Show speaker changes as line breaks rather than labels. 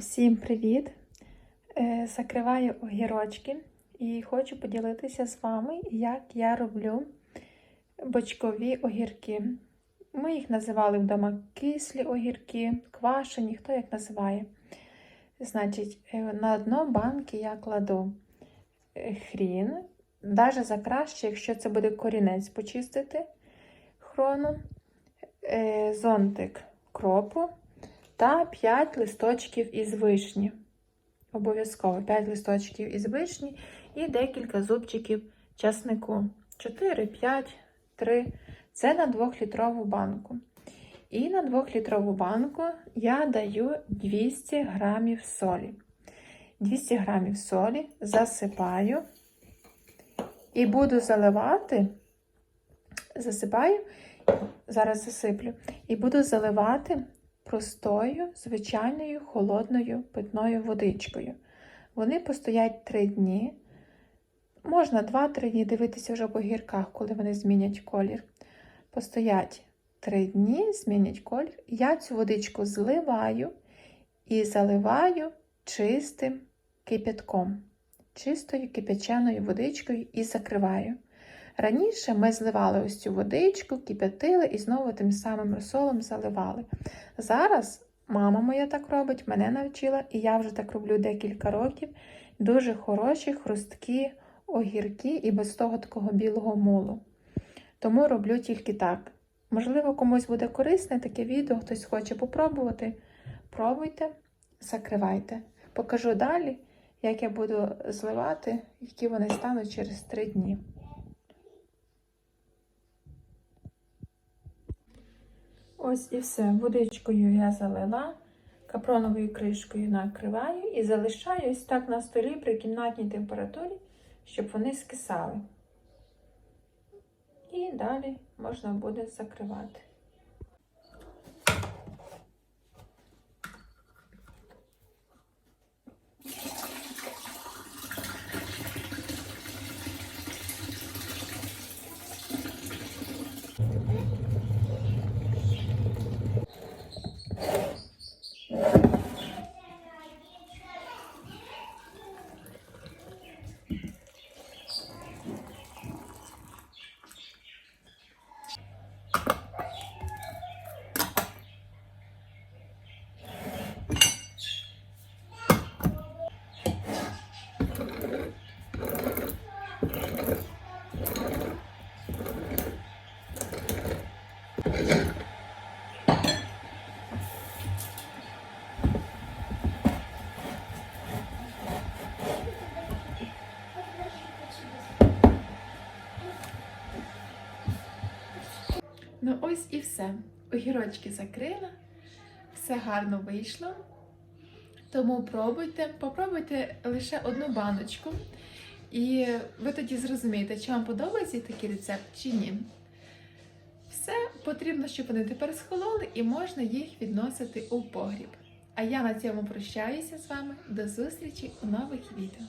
Усім привіт! Е, Закриваю огірочки і хочу поділитися з вами, як я роблю бочкові огірки. Ми їх називали вдома кислі огірки, квашені, хто як називає. Значить, е, на дно банки я кладу е, хрін, навіть закраще, якщо це буде корінець почистити хрону, зонтик кропу та 5 листочків із вишні. Обов'язково 5 листочків із вишні і декілька зубчиків часнику. 4, 5, 3. Це на 2-літрову банку. І на 2-літрову банку я даю 200 грамів солі. 200 грамів солі засипаю і буду заливати, засипаю, зараз засиплю, і буду заливати простою, звичайною холодною питною водичкою. Вони постоять 3 дні. Можна 2-3 дні дивитися вже по гірках, коли вони змінять колір. Постоять 3 дні, змінять колір. Я цю водичку зливаю і заливаю чистим кипятком, чистою кипяченою водичкою і закриваю. Раніше ми зливали ось цю водичку, кип'ятили і знову тим самим розсолом заливали. Зараз мама моя так робить, мене навчила, і я вже так роблю декілька років. Дуже хороші, хрусткі огірки і без того такого білого мулу. Тому роблю тільки так. Можливо, комусь буде корисне таке відео, хтось хоче попробувати. Пробуйте, закривайте. Покажу далі, як я буду зливати, які вони стануть через 3 дні. Ось і все. Водичкою я залила, капроновою кришкою накриваю і залишаю ось так на столі при кімнатній температурі, щоб вони скисали. І далі можна буде закривати. Ну ось і все. Огірочки закрила, все гарно вийшло. Тому пробуйте, попробуйте лише одну баночку. І ви тоді зрозумієте, чи вам подобається такий рецепт, чи ні. Все потрібно, щоб вони тепер схололи і можна їх відносити у погріб. А я на цьому прощаюся з вами. До зустрічі у нових відео.